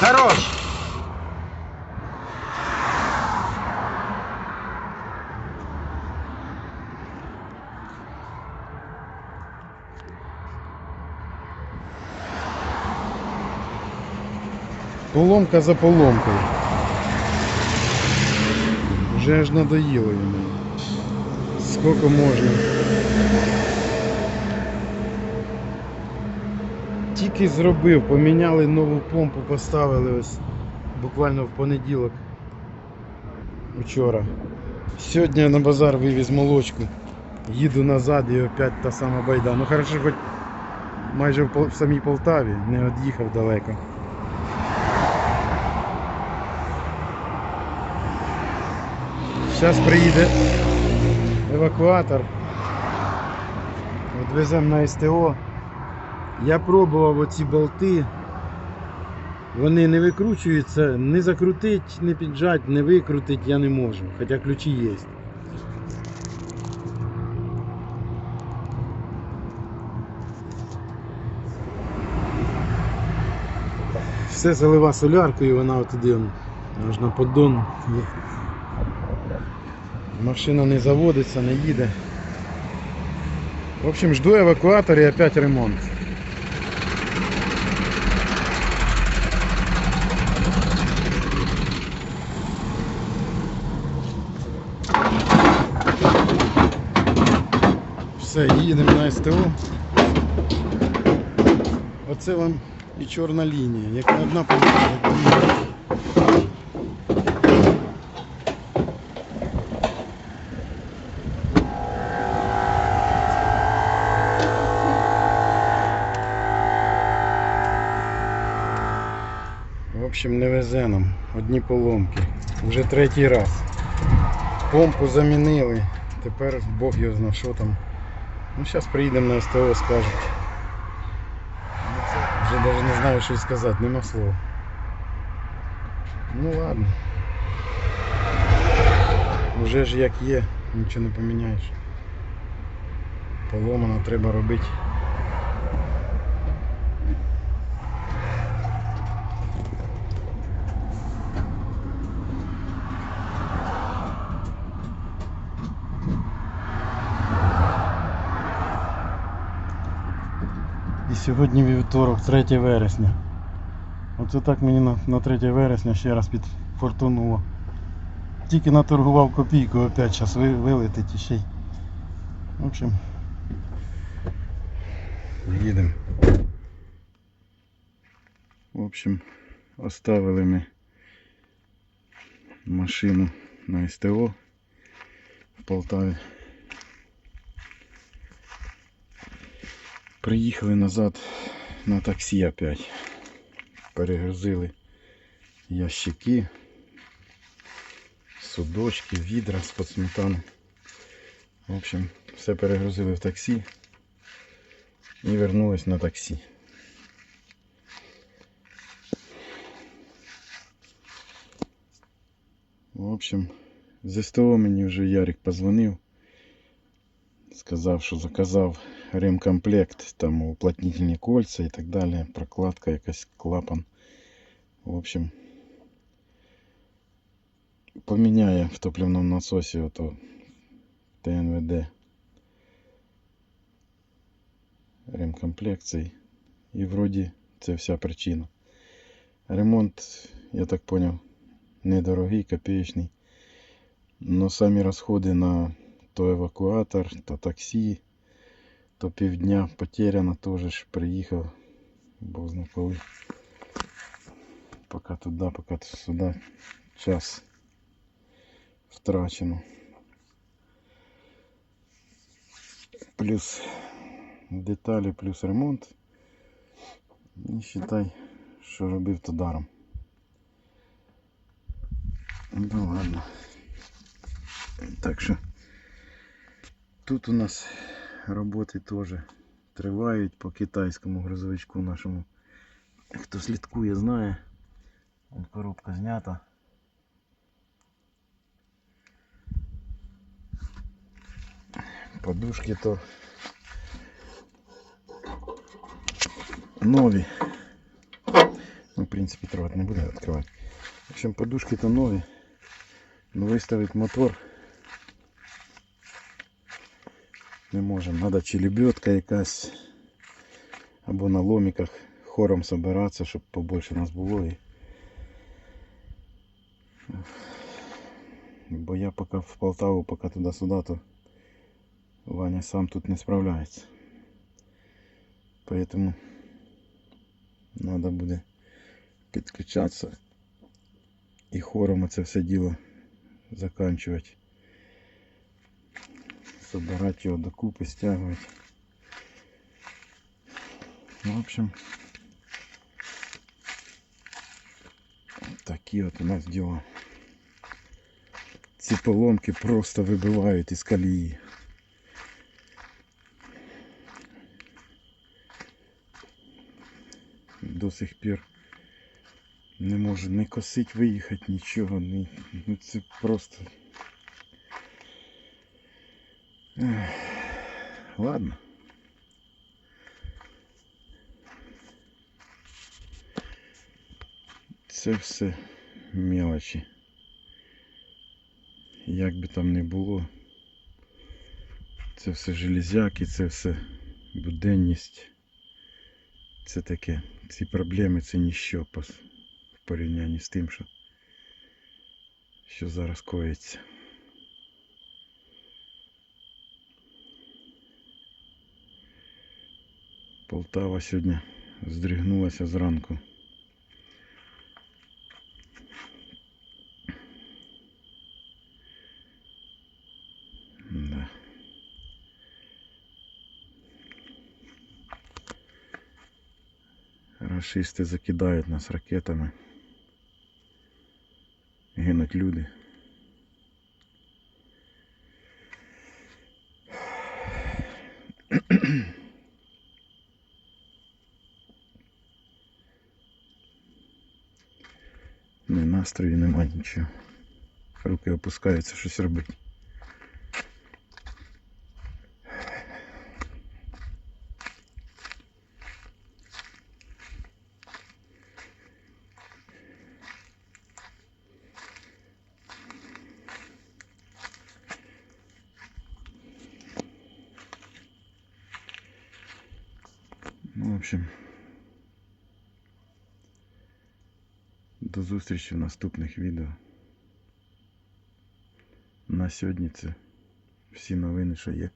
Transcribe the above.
Хорош! Поломка за поломкою. Вже аж надоїло йому. Скільки можна. Тільки зробив, поміняли нову помпу, поставили ось буквально в понеділок. Вчора. Сьогодні я на базар вивіз молочку. Їду назад і опять та сама байда. Ну хорошо, хоч майже в, самій Полтаві, не від'їхав далеко. Зараз приїде евакуатор. Відвеземо на СТО. Я пробував оці болти. Вони не викручуються, не закрутить, не піджать, не викрутить я не можу. Хоча ключі є. Все залива соляркою, вона отуди аж на поддон. Машина не заводиться, не їде. В общем, жду евакуатор і опять ремонт. Все, їдемо на СТО. Оце вам і чорна лінія. Як не одна як. В общем, не везе нам. Одні поломки. Вже третій раз. Помпу замінили. Тепер Бог його зна, що там. Ну, зараз приїдемо на СТО, це Вже навіть не знаю, що й сказати, нема слова. Ну ладно. Уже ж як є, нічого не поміняєш. Поломано треба робити. Сьогодні вівторок, 3 вересня. Оце так мені на, на 3 вересня ще раз підфортунуло. Тільки наторгував копійку, опять зараз ви, вилетить і ще й. В общем. Їдемо. В общем, оставили ми машину на СТО в Полтаві. Приїхали назад на таксі опять. Перегрузили ящики, судочки, відра сметани. В общем, все перегрузили в таксі і вернулись на таксі. В общем, з СТО мені вже Ярик позвонив. Сказав, що заказав ремкомплект, там уплотнительні кольця і так далі, прокладка, якась клапан. В общем, поміняє в топливному насосі ото ТНВД ремкомплект цей. І вроді це вся причина. Ремонт, я так поняв, недорогий, копеечний. Но самі розходи на то евакуатор, то таксі, то півдня потеряно теж приїхав. Бог зна коли. Поки туди, поки сюди. Час втрачено. Плюс деталі, плюс ремонт. І вважай, що робив то даром. Ну ладно. Так що тут у нас роботи теж тривають по китайському грузовичку нашому. Хто слідкує, знає. От коробка знята. Подушки то нові. Ну, в принципі, тривати не буде відкривати. В общем, подушки то нові. Ну виставити мотор. Не можемо. Надо чи лебедка якась. Або на ломиках хором собиратися, щоб побольше нас було. І... Бо я поки в Полтаву, поки туди-сюди, то Ваня сам тут не справляється. Поэтому надо буде підключатися і хором це все діло заканчивать. Собирать його докупи, стягивать. Ну, в общем, такі от у нас діла. Ці поломки просто вибивають із колії. До сих пір не можу не косить, виїхати, нічого. Ні, ну це просто. Ладно. Це все мелочі. Як би там не було, це все железяки, це все буденність. Це таке, ці проблеми це ніщо в порівнянні з тим, що, що зараз коїться. Полтава сьогодні здригнулася зранку. Да. Рашисти закидають нас ракетами. Гинуть люди. Настрою нема нічого. Руки опускаються щось робити. Ну, в общем. До зустрічі в наступних відео. На сьогодні це всі новини, що є.